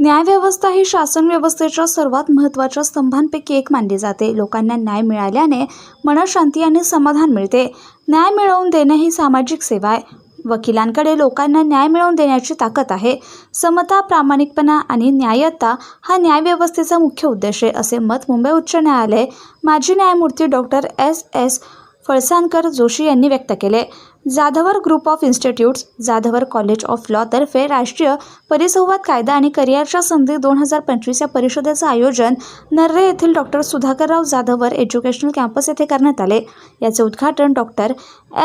न्यायव्यवस्था ही शासन व्यवस्थेच्या सर्वात महत्त्वाच्या स्तंभांपैकी एक मानली जाते. लोकांना न्याय मिळाल्याने मनशांती आणि समाधान मिळते. न्याय मिळवून देणे ही सामाजिक सेवा आहे. वकिलांकडे लोकांना न्याय मिळवून देण्याची ताकद आहे. समता प्रामाणिकपणा आणि न्याय्यता हा न्यायव्यवस्थेचा मुख्य उद्देश आहे असे मत मुंबई उच्च न्यायालय माजी न्यायमूर्ती doctor S S Phalsankar Joshi यांनी व्यक्त केले. Jadhavar group of institutes Jadhavar college of लॉतर्फे राष्ट्रीय परिसंवाद कायदा आणि करिअरच्या संधी दोन हजार पंचवीस या परिषदेचं आयोजन नर्रे येथील doctor Sudhakarrao Jadhavar educational campus येथे करण्यात आले. याचे उद्घाटन doctor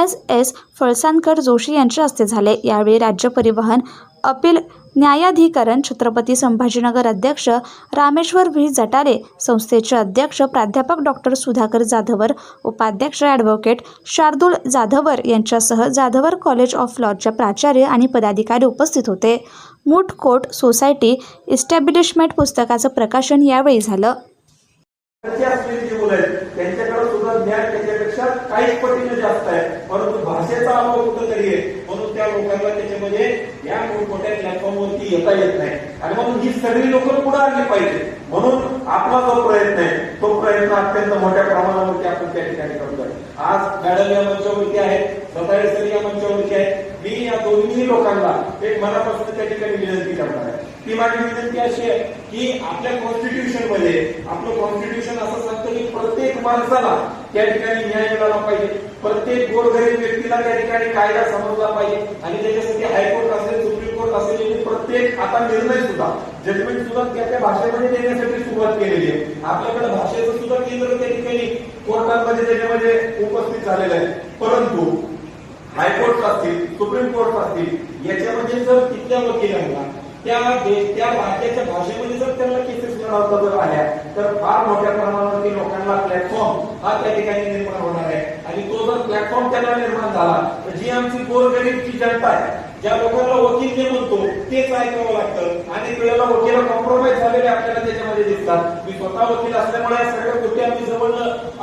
S S Phalsankar Joshi यांच्या हस्ते झाले. यावेळी राज्य परिवहन अपील न्यायाधिकरण छत्रपती संभाजीनगर अध्यक्ष रामेश्वर व्ही. जटारे संस्थेचे अध्यक्ष प्राध्यापक डॉक्टर सुधाकर जाधवर उपाध्यक्ष ॲडव्होकेट शार्दूल जाधवर यांच्यासह जाधवर कॉलेज ऑफ लॉच्या प्राचार्य आणि पदाधिकारी उपस्थित होते. मूठ कोट सोसायटी इस्टॅब्लिशमेंट पुस्तकाचं प्रकाशन यावेळी झालं. त्यांच्याकडे सुद्धा ज्ञान त्याच्यापेक्षा काहीच पटीने जास्त आहे. परंतु भाषेचा अभाव कुठंतरी आहे. म्हणून त्या लोकांना त्याच्यामध्ये या मोठमोठ्या प्लॅटफॉर्मवरती येता येत नाही. आणि म्हणून ही सगळी लोक पुढे आणली पाहिजे. म्हणून आपला जो प्रयत्न आहे तो प्रयत्न अत्यंत मोठ्या प्रमाणावरती आपण त्या ठिकाणी करतोय आज मॅडम या मंचावरती आहेत स्वतः सर या मंचावरती आहेत. मी या दोन्ही लोकांना एक मनापासून त्या ठिकाणी विनंती करणार आहे. ती माझी विनंती अशी आहे की आपल्या कॉन्स्टिट्यूशनमध्ये आपलं कॉन्स्टिट्यूशन असं सांगतं की प्रत्येक माणसाला त्या ठिकाणी न्याय मिळाला पाहिजे. प्रत्येक गोरगरीब व्यक्तीला त्या ठिकाणी कायदा समजला पाहिजे. आणि त्याच्यासाठी हायकोर्ट असेल सुप्रीम कोर्ट असेल यांनी प्रत्येक आता निर्णय सुद्धा जजमेंट सुद्धा त्या त्या भाषेमध्ये देण्यासाठी सुरुवात केलेली आहे. आपल्याकडे भाषेचं सुद्धा केंद्र त्या ठिकाणी कोर्टांमध्ये त्याच्यामध्ये उपस्थित झालेलं आहे. परंतु हायकोर्ट असतील सुप्रीम कोर्ट असतील याच्यामध्ये जर तिथल्या वकिलांना त्या दे- त्या राज्याच्या भाषेमध्ये जर त्यांना केसेस मिळवता जर आल्या तर फार मोठ्या प्रमाणावरती लोकांना प्लॅटफॉर्म हा त्या ठिकाणी निर्माण होणार आहे. आणि तो जर प्लॅटफॉर्म त्यांना निर्माण झाला तर जी आमची गोरगरीबची जनता आहे ज्या लोकांना वकील जे म्हणतो तेच ऐकावं लागतं. अनेक वेळेला वकील कॉम्प्रोमाइज झालेले आपल्याला त्याच्यामध्ये दिसतात. मी स्वतः वकील असल्यामुळे या सगळ्या गोष्टी आम्ही जवळ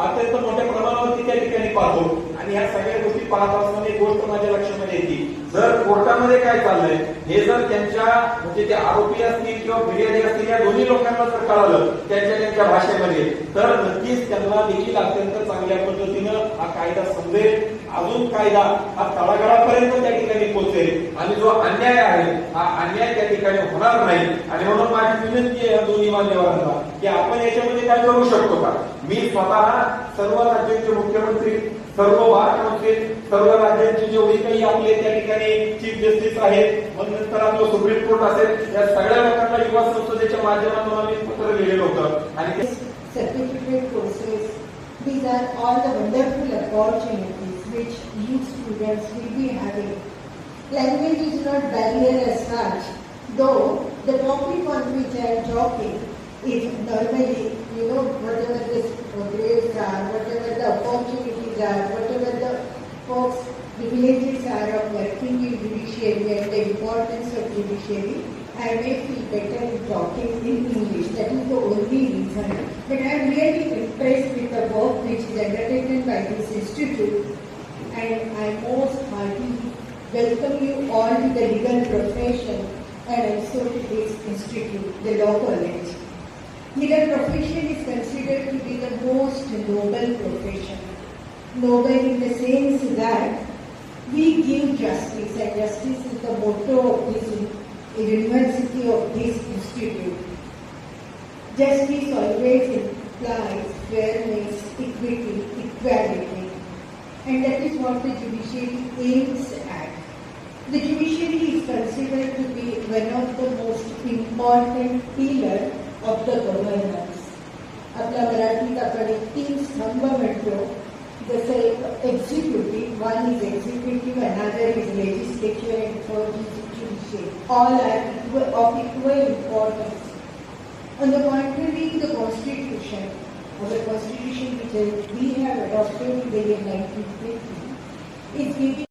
अत्यंत मोठ्या प्रमाणावरती त्या ठिकाणी पाहतो. आणि ह्या सगळ्या गोष्टी पाहत असताना एक गोष्ट माझ्या लक्षामध्ये येते. जर कोर्टामध्ये काय चाललंय? हे जर त्यांच्या म्हणजे ते आरोपी असतील किंवा फिर्यादी असतील या दोन्ही लोकांना जर कळालं त्यांच्या त्यांच्या भाषेमध्ये तर नक्कीच त्यांना देखील अत्यंत चांगल्या पद्धतीनं हा कायदा समजेल. अजून कायदा हा तळागाळापर्यंत त्या ठिकाणी पोहोचेल. आणि जो अन्याय आहे हा अन्याय त्या ठिकाणी होणार नाही. आणि म्हणून माझी विनंती आहे या दोन्ही मान्यवरांना की आपण याच्यामध्ये काय करू शकतो का? मी स्वतः सर्व राज्यांचे मुख्यमंत्री सर्व बार काउन्सिल सर्व राज्यांचे जेवढे काही आपले त्या ठिकाणी चीफ जस्टिस आहेत मग नंतर आपलं सुप्रीम कोर्ट असेल या सगळ्या लोकांना युवा संसदेच्या माध्यमातून आम्ही पत्र लिहिलेलं होतं आणि certificate courses. These are all the wonderful opportunities which youth students will be having. Language is not barrier as such, though the topic on which I am talking is normally, you know, whatever the grades are, whatever the opportunities are, and the importance of judiciary, I may feel better in talking in English. That is the only reason. But I am really impressed with the work which is undertaken by this institute, and I most heartily welcome you all to the legal profession and also to this institute, the law college. Legal profession is considered to be the most noble profession. Noble in the sense that we give justice, and justice is the motto of this university of this institute. Justice always implies fairness, equity, equality, and that is what the judiciary aims at. The judiciary is considered to be one of the most important pillar of the governance. आपल्या मराठीत आपण एक तीन स्तंभ म्हणतो the same executive, one is executive, another is legislature, and third is judiciary. All are of equal importance. On the contrary, the constitution, or the constitution which we have adopted in the year 1950, is giving